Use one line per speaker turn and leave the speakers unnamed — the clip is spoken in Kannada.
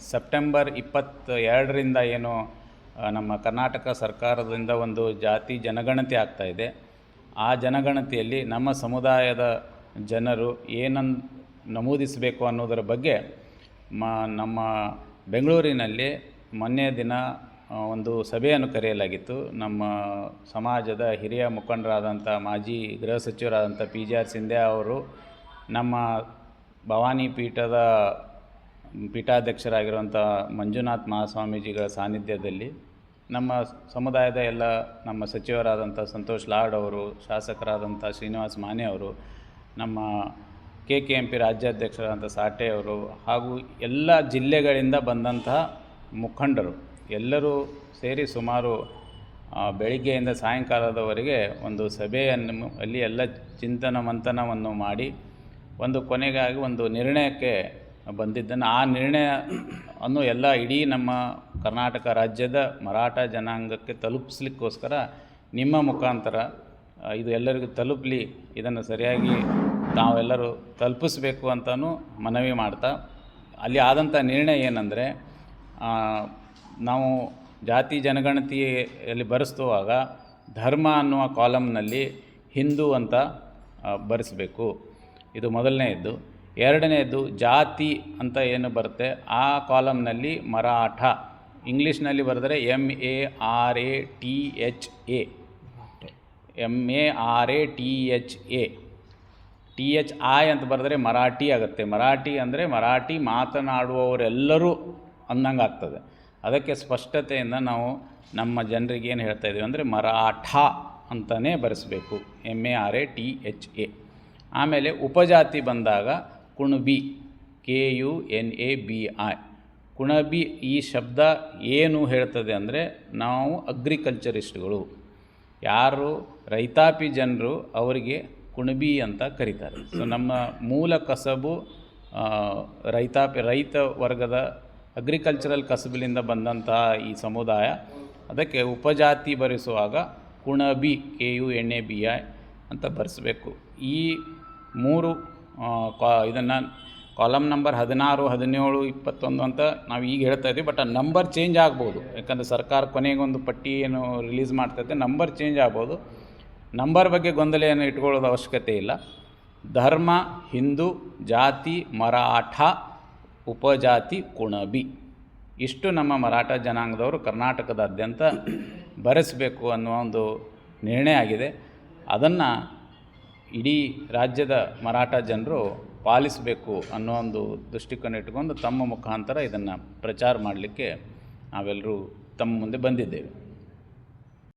ಸೆಪ್ಟೆಂಬರ್ ಇಪ್ಪತ್ತ ಎರಡರಿಂದ ಏನು ನಮ್ಮ ಕರ್ನಾಟಕ ಸರ್ಕಾರದಿಂದ ಒಂದು ಜಾತಿ ಜನಗಣತಿ ಆಗ್ತಾ ಇದೆ. ಆ ಜನಗಣತಿಯಲ್ಲಿ ನಮ್ಮ ಸಮುದಾಯದ ಜನರು ಏನನ್, ನಮೂದಿಸಬೇಕು ಅನ್ನೋದರ ಬಗ್ಗೆ ಮ, ನಮ್ಮ ಬೆಂಗಳೂರಿನಲ್ಲಿ ಮೊನ್ನೆ ದಿನ ಒಂದು ಸಭೆಯನ್ನು ಕರೆಯಲಾಗಿತ್ತು. ನಮ್ಮ ಸಮಾಜದ ಹಿರಿಯ ಮುಖಂಡರಾದಂಥ ಮಾಜಿ ಗೃಹ ಸಚಿವರಾದಂಥ ಪಿ ಜಿ ಆರ್ ಸಿಂಧೆ ಅವರು ನಮ್ಮ ಭವಾನಿ ಪೀಠದ ಪೀಠಾಧ್ಯಕ್ಷರಾಗಿರುವಂಥ ಮಂಜುನಾಥ್ ಮಹಾಸ್ವಾಮೀಜಿಗಳ ಸಾನ್ನಿಧ್ಯದಲ್ಲಿ ನಮ್ಮ ಸಮುದಾಯದ ಎಲ್ಲ ನಮ್ಮ ಸಚಿವರಾದಂಥ ಸಂತೋಷ್ ಲಾಡ್ ಅವರು, ಶಾಸಕರಾದಂಥ ಶ್ರೀನಿವಾಸ್ ಮಾನೆ ಅವರು, ನಮ್ಮ ಕೆ ಕೆ ಎಂ ಪಿ ರಾಜ್ಯಾಧ್ಯಕ್ಷರಾದಂಥ ಸಾಟೆ ಅವರು ಹಾಗೂ ಎಲ್ಲ ಜಿಲ್ಲೆಗಳಿಂದ ಬಂದಂತಹ ಮುಖಂಡರು ಎಲ್ಲರೂ ಸೇರಿ ಸುಮಾರು ಬೆಳಿಗ್ಗೆಯಿಂದ ಸಾಯಂಕಾಲದವರೆಗೆ ಒಂದು ಸಭೆಯನ್ನು ಅಲ್ಲಿ ಎಲ್ಲ ಚಿಂತನ ಮಂಥನವನ್ನು ಮಾಡಿ ಒಂದು ಕೊನೆಗಾಗಿ ಒಂದು ನಿರ್ಣಯಕ್ಕೆ ಬಂದಿದ್ದನ್ನು ಆ ನಿರ್ಣಯ ಅನ್ನು ಎಲ್ಲ ಇಡೀ ನಮ್ಮ ಕರ್ನಾಟಕ ರಾಜ್ಯದ ಮರಾಠ ಜನಾಂಗಕ್ಕೆ ತಲುಪಿಸ್ಲಿಕ್ಕೋಸ್ಕರ ನಿಮ್ಮ ಮುಖಾಂತರ ಇದು ಎಲ್ಲರಿಗೂ ತಲುಪಲಿ, ಇದನ್ನು ಸರಿಯಾಗಿ ತಾವೆಲ್ಲರೂ ತಲುಪಿಸ್ಬೇಕು ಅಂತಲೂ ಮನವಿ ಮಾಡ್ತಾ, ಅಲ್ಲಿ ಆದಂಥ ನಿರ್ಣಯ ಏನಂದರೆ ನಾವು ಜಾತಿ ಜನಗಣತಿಯಲ್ಲಿ ಬರೆಸುವಾಗ ಧರ್ಮ ಅನ್ನುವ ಕಾಲಮ್ನಲ್ಲಿ ಹಿಂದೂ ಅಂತ ಬರೆಸಬೇಕು. ಇದು ಮೊದಲನೆಯದ್ದು. ಎರಡನೆಯದ್ದು ಜಾತಿ ಅಂತ ಏನು ಬರುತ್ತೆ? ಆ ಕಾಲಮ್ನಲ್ಲಿ ಮರಾಠ. ಇಂಗ್ಲೀಷ್ನಲ್ಲಿ ಬರೆದರೆ M A R A T H A M A R A T H A T H I ಅಂತ ಬರೆದ್ರೆ ಮರಾಠಿ ಆಗುತ್ತೆ. ಮರಾಠಿ ಅಂದರೆ ಮರಾಠಿ ಮಾತನಾಡುವವರೆಲ್ಲರೂ ಅಂದಂಗೆ ಆಗ್ತದೆ. ಅದಕ್ಕೆ ಸ್ಪಷ್ಟತೆಯಿಂದ ನಾವು ನಮ್ಮ ಜನರಿಗೆ ಏನು ಹೇಳ್ತಾ ಇದ್ದೀವಿ ಅಂದರೆ ಮರಾಠ ಅಂತಲೇ ಬರೆಸಬೇಕು. M A R A T H A ಆಮೇಲೆ ಉಪಜಾತಿ ಬಂದಾಗ Kunbi, K U N A B I. Kunbi ಈ ಶಬ್ದ ಏನು ಹೇಳ್ತದೆ ಅಂದರೆ ನಾವು ಅಗ್ರಿಕಲ್ಚರಿಸ್ಟ್ಗಳು. ಯಾರು ರೈತಾಪಿ ಜನರು ಅವರಿಗೆ ಕುಣಬಿ ಅಂತ ಕರೀತಾರೆ. ಸೊ ನಮ್ಮ ಮೂಲ ಕಸಬು ರೈತಾಪಿ, ರೈತ ವರ್ಗದ ಅಗ್ರಿಕಲ್ಚರಲ್ ಕಸಬಿನಿಂದ ಬಂದಂತಹ ಈ ಸಮುದಾಯ. ಅದಕ್ಕೆ ಉಪಜಾತಿ ಬರೆಸುವಾಗ Kunbi, K U N B I ಅಂತ ಬರೆಸಬೇಕು. ಈ ಮೂರು ಕಾ, ಇದನ್ನು ಕಾಲಮ್ ನಂಬರ್ ಹದಿನಾರು, ಹದಿನೇಳು, ಇಪ್ಪತ್ತೊಂದು ಅಂತ ನಾವು ಈಗ ಹೇಳ್ತಾ ಇದ್ದೀವಿ ಬಟ್ ಆ ನಂಬರ್ ಚೇಂಜ್ ಆಗ್ಬೋದು. ಯಾಕಂದರೆ ಸರ್ಕಾರ ಕೊನೆಗೊಂದು ಪಟ್ಟಿ ಏನು ರಿಲೀಸ್ ಮಾಡ್ತೈತೆ ನಂಬರ್ ಚೇಂಜ್ ಆಗ್ಬೋದು. ನಂಬರ್ ಬಗ್ಗೆ ಗೊಂದಲ ಏನು ಇಟ್ಕೊಳ್ಳೋದು ಅವಶ್ಯಕತೆ ಇಲ್ಲ. ಧರ್ಮ, ಹಿಂದೂ, ಜಾತಿ, ಮರಾಠ, ಉಪಜಾತಿ, ಕುಣಬಿ. ಇಷ್ಟು ನಮ್ಮ ಮರಾಠ ಜನಾಂಗದವರು ಕರ್ನಾಟಕದಾದ್ಯಂತ ಬರೆಸಬೇಕು ಅನ್ನೋ ಒಂದು ನಿರ್ಣಯ ಆಗಿದೆ. ಅದನ್ನು ಇಡೀ ರಾಜ್ಯದ ಮರಾಠ ಜನರು ಪಾಲಿಸಬೇಕು ಅನ್ನೋ ಒಂದು ದೃಷ್ಟಿಕೋನ ಇಟ್ಕೊಂಡು ತಮ್ಮ ಮುಖಾಂತರ ಇದನ್ನು ಪ್ರಚಾರ ಮಾಡಲಿಕ್ಕೆ ನಾವೆಲ್ಲರೂ ತಮ್ಮ ಮುಂದೆ ಬಂದಿದ್ದೇವೆ.